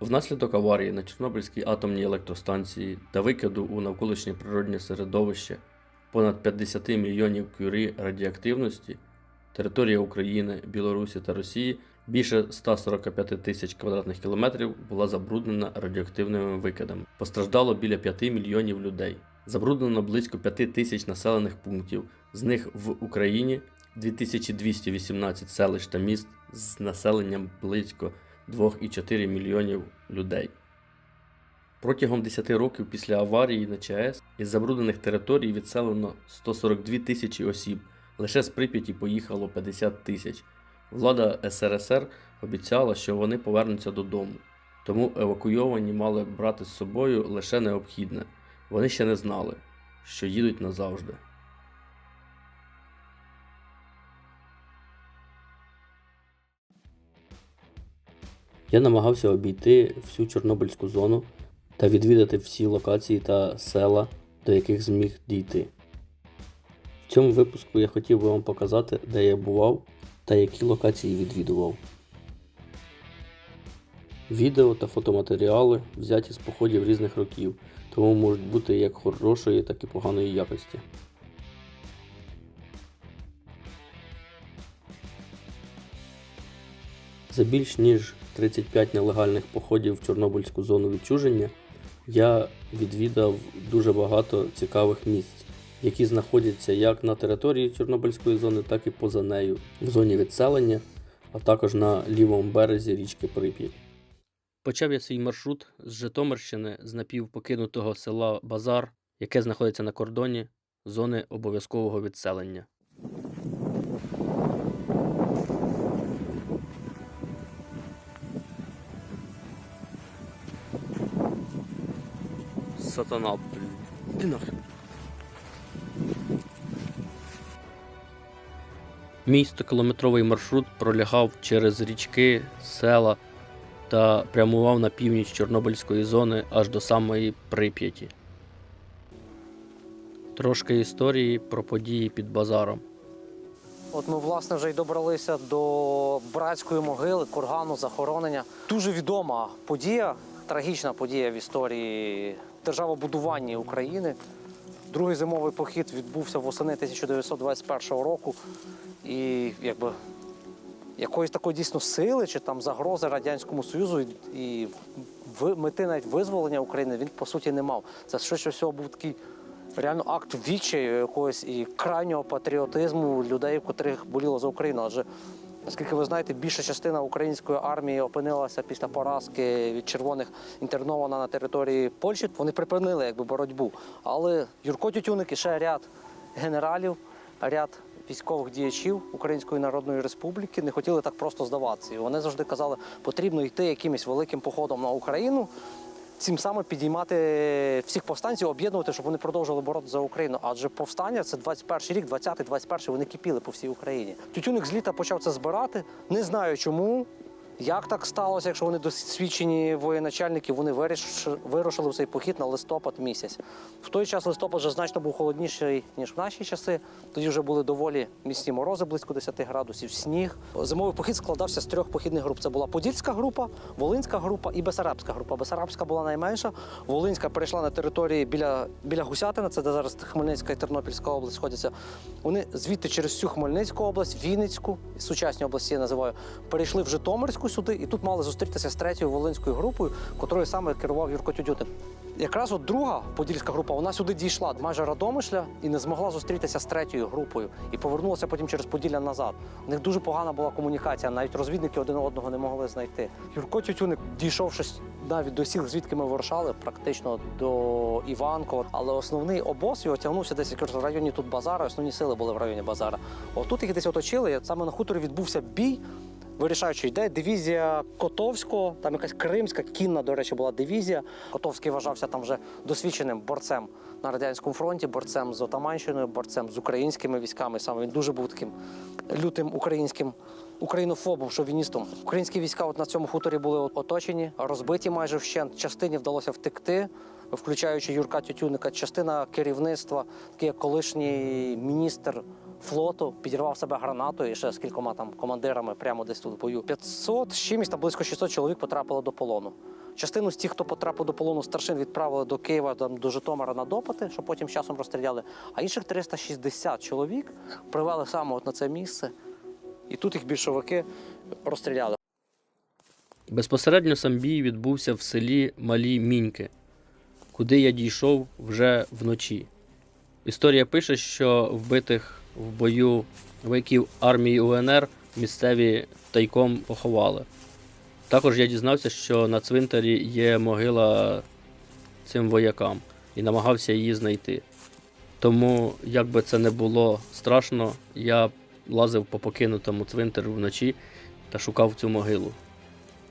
Внаслідок аварії на Чорнобильській атомній електростанції та викиду у навколишнє природнє середовище понад 50 мільйонів кюрі радіоактивності, територія України, Білорусі та Росії більше 145 тисяч квадратних кілометрів була забруднена радіоактивними викидами. Постраждало біля 5 мільйонів людей. Забруднено близько 5 тисяч населених пунктів. З них в Україні 2218 селищ та міст з населенням близько 2,4 мільйонів людей. Протягом 10 років після аварії на ЧАЕС із забруднених територій відселено 142 тисячі осіб. Лише з Прип'яті поїхало 50 тисяч. Влада СРСР обіцяла, що вони повернуться додому, тому евакуйовані мали брати з собою лише необхідне. Вони ще не знали, що їдуть назавжди. Я намагався обійти всю Чорнобильську зону та відвідати всі локації та села, до яких зміг дійти. В цьому випуску я хотів би вам показати, де я бував та які локації відвідував. Відео та фотоматеріали взяті з походів різних років, тому можуть бути як хорошої, так і поганої якості. За більш ніж 35 нелегальних походів в Чорнобильську зону відчуження я відвідав дуже багато цікавих місць, які знаходяться як на території Чорнобильської зони, так і поза нею, в зоні відселення, а також на лівому березі річки Прип'ять. Почав я свій маршрут з Житомирщини з напівпокинутого села Базар, яке знаходиться на кордоні зони обов'язкового відселення. Сатана, блін. Іди нахрен. Мій 100-кілометровий маршрут пролягав через річки, села та прямував на північ Чорнобильської зони аж до самої Прип'яті. Трошки історії про події під базаром. От ми власне вже й добралися до братської могили, кургану, захоронення. Дуже відома подія, трагічна подія в історії державобудування України. Другий зимовий похід відбувся восени 1921 року. І якби якоїсь такої дійсно сили чи там загрози Радянському Союзу і мети навіть визволення України він по суті не мав. Це швидше всього був такий реально акт відчаю якогось і крайнього патріотизму людей, котрих боліло за Україну. Адже наскільки ви знаєте, більша частина української армії опинилася після поразки від червоних інтернована на території Польщі. Вони припинили якби боротьбу. Але Юрко Тютюник і ще ряд генералів, ряд військових діячів Української Народної Республіки не хотіли так просто здаватися. І вони завжди казали, потрібно йти якимось великим походом на Україну. Цим самим підіймати всіх повстанців, об'єднувати, щоб вони продовжували боротися за Україну. Адже повстання це 21 рік, 20-й, 21-й, вони кипіли по всій Україні. Тютюник з літа почав це збирати. Не знаю чому. Як так сталося, якщо вони досвідчені воєначальники, вони вирушили в цей похід на листопад місяць. В той час листопад вже значно був холодніший, ніж в наші часи. Тоді вже були доволі міцні морози, близько 10 градусів, сніг. Зимовий похід складався з трьох похідних груп. Це була Подільська група, Волинська група і Бесарабська група. Бесарабська була найменша. Волинська перейшла на території біля, біля Гусятина, це де зараз Хмельницька і Тернопільська область сходяться. Вони звідти через всю Хмельницьку область, Вінницьку, сучасні області я називаю, перейшли в Житомирську сюди і тут мали зустрітися з третьою волинською групою, котрою саме керував Юрко Тютюник. Якраз от друга подільська група, вона сюди дійшла майже Радомишля і не змогла зустрітися з третьою групою і повернулася потім через Поділля назад. У них дуже погана була комунікація, навіть розвідники один одного не могли знайти. Юрко Тютюник, дійшовшись навіть до сіл, звідки ми вирушали, практично до Іванкова. Але основний обоз його тягнувся десь в районі тут базара. Основні сили були в районі базара. Отут їх десь оточили. Саме на хуторі відбувся бій. Вирішаючи, йде дивізія Котовського, там якась кримська кінна, до речі, була дивізія. Котовський вважався там вже досвідченим борцем на радянському фронті, борцем з Отаманщиною, борцем з українськими військами. Саме він дуже був таким лютим українським українофобом, шовіністом. Українські війська от на цьому хуторі були оточені, розбиті майже вщент. Частині вдалося втекти. Включаючи Юрка Тютюника, частина керівництва, такий як колишній міністр флоту, підірвав себе гранатою і ще з кількома там командирами прямо десь тут в бою. 500 з чимось там близько 600 чоловік потрапило до полону. Частину з тих, хто потрапив до полону старшин, відправили до Києва там, до Житомира на допити, щоб потім часом розстріляли. А інших 360 чоловік привели саме от на це місце. І тут їх більшовики розстріляли. Безпосередньо сам бій відбувся в селі Малі Міньки, куди я дійшов вже вночі. Історія пише, що вбитих в бою вояків армії УНР місцеві тайком поховали. Також я дізнався, що на цвинтарі є могила цим воякам і намагався її знайти. Тому, як би це не було страшно, я лазив по покинутому цвинтарю вночі та шукав цю могилу.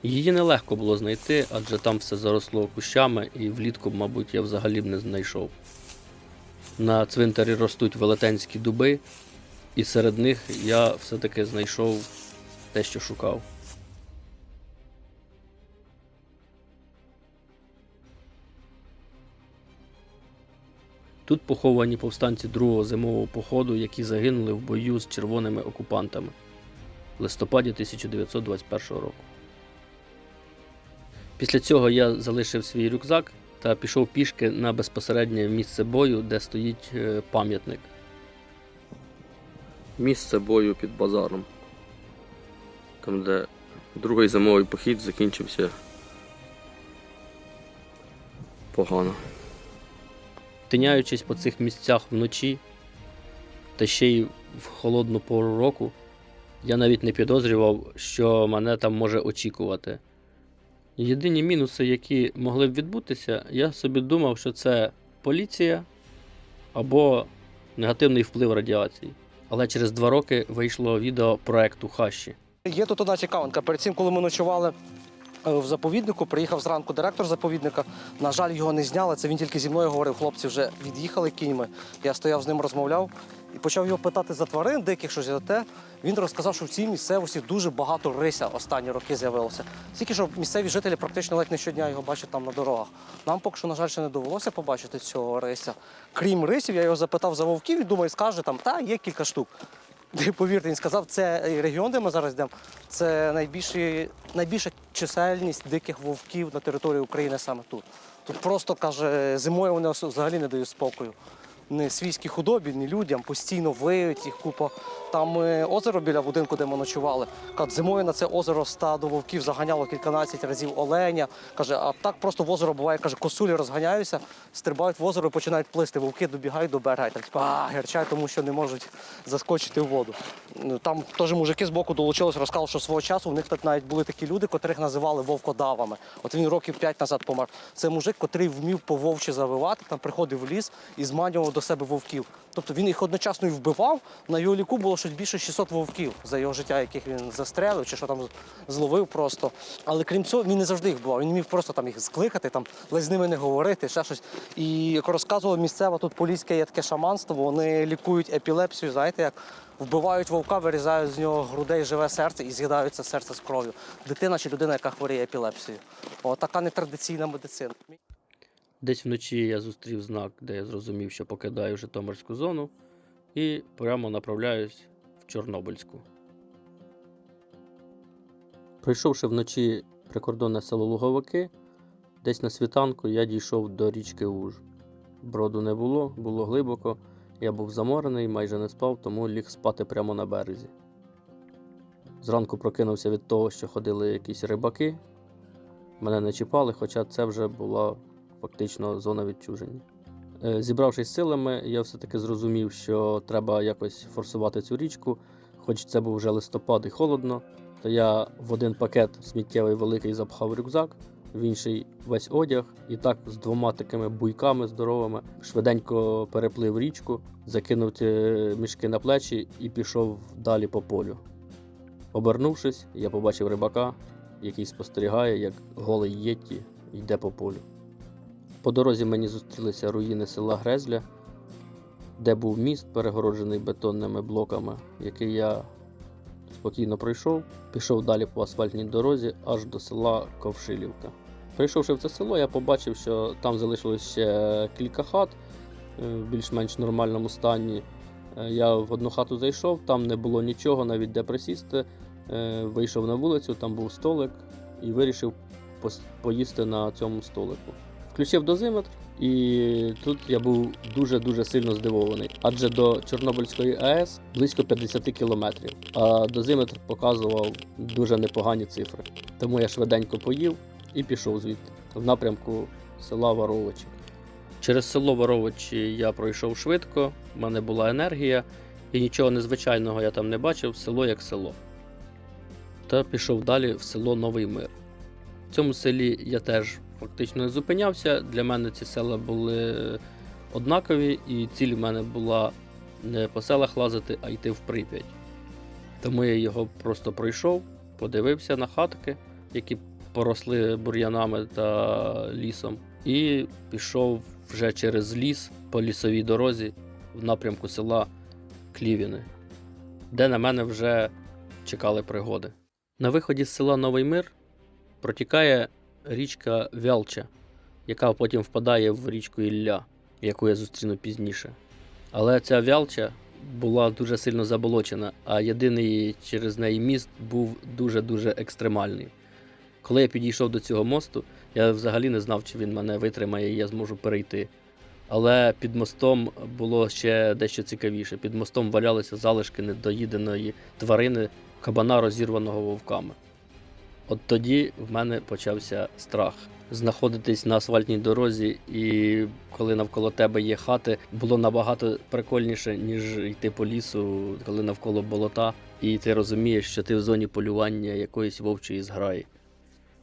Її нелегко було знайти, адже там все заросло кущами, і влітку, мабуть, я взагалі б не знайшов. На цвинтарі ростуть велетенські дуби, і серед них я все-таки знайшов те, що шукав. Тут поховані повстанці другого зимового походу, які загинули в бою з червоними окупантами в листопаді 1921 року. Після цього я залишив свій рюкзак та пішов пішки на безпосереднє місце бою, де стоїть е, пам'ятник. Місце бою під базаром. Там, де другий зимовий похід закінчився погано. Тиняючись по цих місцях вночі, та ще й в холодну пору року, я навіть не підозрював, що мене там може очікувати. Єдині мінуси, які могли б відбутися, я собі думав, що це поліція або негативний вплив радіації. Але через два роки вийшло відео проекту Хащі. Є тут одна цікавинка. Перед цим, коли ми ночували в заповіднику, приїхав зранку директор заповідника. На жаль, його не зняли. Це він тільки зі мною говорив. Хлопці вже від'їхали кіньми. Я стояв з ним, розмовляв і почав його питати за тварин, диких щось за те. Він розказав, що в цій місцевості дуже багато рися останні роки з'явилося. Тільки що місцеві жителі практично ледь не щодня його бачать там на дорогах. Нам поки що, на жаль, ще не довелося побачити цього рися. Крім рисів, я його запитав за вовків і думаю, скаже там, та є кілька штук. Повірте, він сказав, це регіон, де ми зараз йдемо, це найбільші, найбільша чисельність диких вовків на території України саме тут. Тут просто каже, зимою вони взагалі не дають спокою. Ні свійській худобі, ні людям, постійно виють їх купа. Там е, озеро біля будинку, де ми ночували. Каже, зимою на це озеро стадо вовків заганяло кільканадцять разів оленя. Каже, а так просто в озеро буває, каже, косулі розганяються, стрибають в озеро і починають плисти. Вовки добігають до берега. Так а, герчать, тому що не можуть заскочити в воду. Ну, Там теж мужики з боку долучились, розказали, що свого часу у них тут навіть були такі люди, котрих називали вовкодавами. От він років п'ять назад помер. Це мужик, котрий вмів по вовчі завивати, там приходив в ліс і зманював до себе вовків. Тобто він їх одночасно і вбивав. На його ліку було щось більше 600 вовків за його життя, яких він застрелив чи що там зловив просто. Але крім цього, він не завжди їх вбивав. Він міг просто там їх скликати, там ледь з ними не говорити, ще щось. І як розказували місцева тут поліське є таке шаманство, вони лікують епілепсію, знаєте, як вбивають вовка, вирізають з нього грудей живе серце і з'їдають це серце з кров'ю. Дитина чи людина, яка хворіє епілепсією. О, така нетрадиційна медицина. Десь вночі я зустрів знак, де я зрозумів, що покидаю Житомирську зону, і прямо направляюсь в Чорнобильську. Пройшовши вночі прикордонне село Луговики, десь на світанку я дійшов до річки Уж. Броду не було, було глибоко. Я був заморений, майже не спав, тому ліг спати прямо на березі. Зранку прокинувся від того, що ходили якісь рибаки. Мене не чіпали, хоча це вже була фактично зона відчуження. Е, Зібравшись силами, я все-таки зрозумів, що треба якось форсувати цю річку, хоч це був вже листопад і холодно, то я в один пакет сміттєвий великий запхав рюкзак, в інший весь одяг, і так з двома такими буйками здоровими швиденько переплив річку, закинув ті мішки на плечі і пішов далі по полю. Обернувшись, я побачив рибака, який спостерігає, як голий єтті йде по полю. По дорозі мені зустрілися руїни села Грезля, де був міст, перегороджений бетонними блоками, який я спокійно пройшов, пішов далі по асфальтній дорозі аж до села Ковшилівка. Прийшовши в це село, я побачив, що там залишилось ще кілька хат е, в більш-менш нормальному стані. Е, Я в одну хату зайшов, там не було нічого, навіть де присісти. Е, Вийшов на вулицю, там був столик і вирішив поїсти на цьому столику. Включив дозиметр, і тут я був дуже-дуже сильно здивований. Адже до Чорнобильської АЕС близько 50 кілометрів, а дозиметр показував дуже непогані цифри. Тому я швиденько поїв і пішов звідти в напрямку села Варовичі. Через село Варовичі я пройшов швидко, в мене була енергія, і нічого незвичайного я там не бачив, село як село. Та пішов далі в село Новий Мир. В цьому селі я теж фактично не зупинявся. Для мене ці села були однакові, і ціль в мене була не по селах лазити, а йти в Прип'ять. Тому я його просто пройшов, подивився на хатки, які поросли бур'янами та лісом, і пішов вже через ліс по лісовій дорозі в напрямку села Клівіни, де на мене вже чекали пригоди. На виході з села Новий Мир протікає річка Вялча, яка потім впадає в річку Ілля, яку я зустріну пізніше. Але ця Вялча була дуже сильно заболочена, а єдиний через неї міст був дуже-дуже екстремальний. Коли я підійшов до цього мосту, я взагалі не знав, чи він мене витримає і я зможу перейти. Але під мостом було ще дещо цікавіше. Під мостом валялися залишки недоїденої тварини кабана, розірваного вовками. От тоді в мене почався страх. Знаходитись на асфальтній дорозі, і коли навколо тебе є хати, було набагато прикольніше, ніж йти по лісу, коли навколо болота, і ти розумієш, що ти в зоні полювання якоїсь вовчої зграї.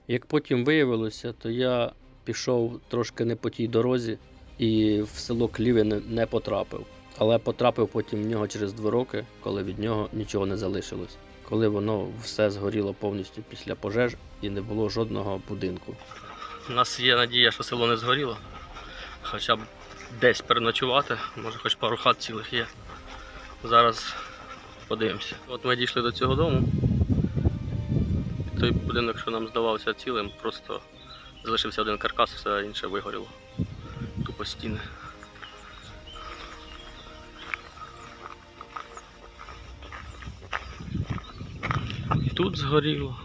Як потім виявилося, то я пішов трошки не по тій дорозі і в село Клівин не потрапив. Але потрапив потім в нього через два роки, коли від нього нічого не залишилось. Коли воно все згоріло повністю після пожеж і не було жодного будинку. У нас є надія, що село не згоріло. Хоча б десь переночувати, може хоч пару хат цілих є. Зараз подивимося. От ми дійшли до цього дому. Той будинок, що нам здавався цілим, просто залишився один каркас, все інше вигоріло. Тупо стіни. Тут згоріло,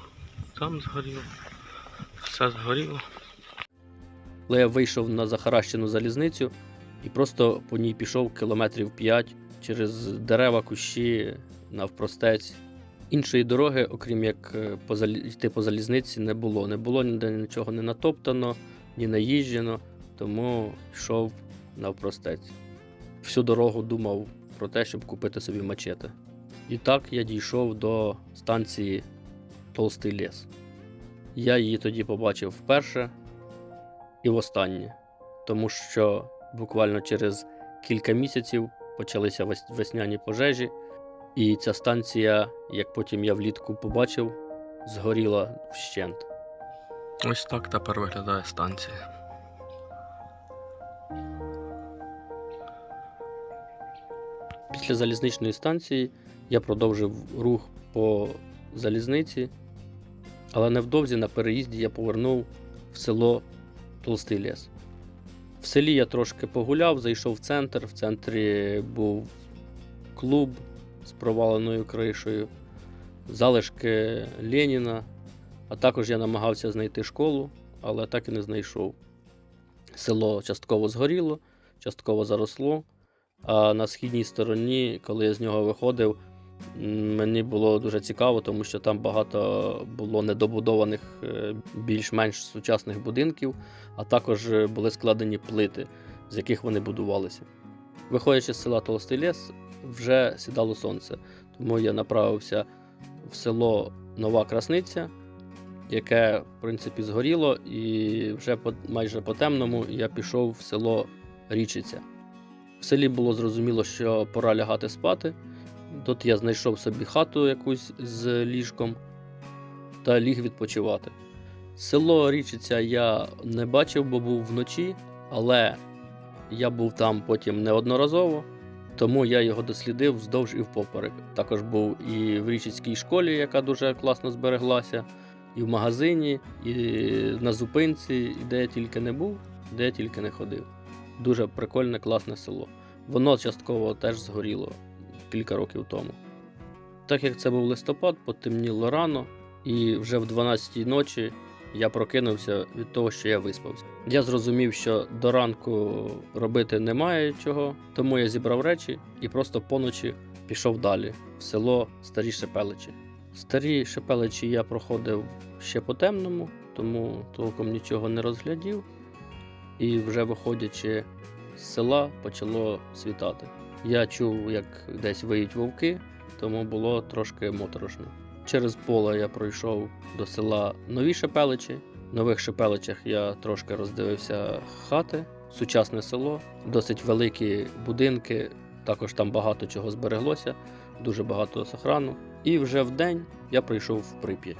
там згоріло, все згоріло. Але я вийшов на захаращену залізницю і просто по ній пішов кілометрів 5 через дерева, кущі, навпростець. Іншої дороги, окрім як е, йти по залізниці, не було. Не було ніде нічого не натоптано, ні наїжджено, тому йшов навпростець. Всю дорогу думав про те, щоб купити собі мачете. І так я дійшов до станції Толстий ліс. Я її тоді побачив вперше і востаннє, тому що буквально через кілька місяців почалися весняні пожежі, і ця станція, як потім я влітку побачив, згоріла вщент. Ось так тепер виглядає станція. Після залізничної станції я продовжив рух по залізниці, але невдовзі на переїзді я повернув в село Толстий ліс. В селі я трошки погуляв, зайшов в центр. В центрі був клуб з проваленою кришею, залишки Леніна, а також я намагався знайти школу, але так і не знайшов. Село частково згоріло, частково заросло. А на східній стороні, коли я з нього виходив, мені було дуже цікаво, тому що там багато було недобудованих е, більш-менш сучасних будинків, а також е, були складені плити, з яких вони будувалися. Виходячи з села Толстий ліс, вже сідало сонце, тому я направився в село Нова Красниця, яке, в принципі, згоріло, і вже майже по темному я пішов в село Річиця. В селі було зрозуміло, що пора лягати спати. Тут я знайшов собі хату якусь з ліжком та ліг відпочивати. Село Річиця я не бачив, бо був вночі, але я був там потім неодноразово, тому я його дослідив вздовж і впоперек. Також був і в Річицькій школі, яка дуже класно збереглася, і в магазині, і на зупинці, і де я тільки не був, де я тільки не ходив. Дуже прикольне, класне село. Воно частково теж згоріло кілька років тому. Так як це був листопад, потемніло рано, і вже в 12-й ночі я прокинувся від того, що я виспався. Я зрозумів, що до ранку робити немає чого, тому я зібрав речі і просто поночі пішов далі в село Старі Шепеличі. Старі Шепеличі я проходив ще по темному, тому толком нічого не розглядів. І вже виходячи з села, почало світати. Я чув, як десь виють вовки, тому було трошки моторошно. Через поле я пройшов до села Нові Шепеличі. В нових Шепеличах я трошки роздивився хати, сучасне село, досить великі будинки. Також там багато чого збереглося, дуже багато сохрану. І вже в день я прийшов в Прип'ять.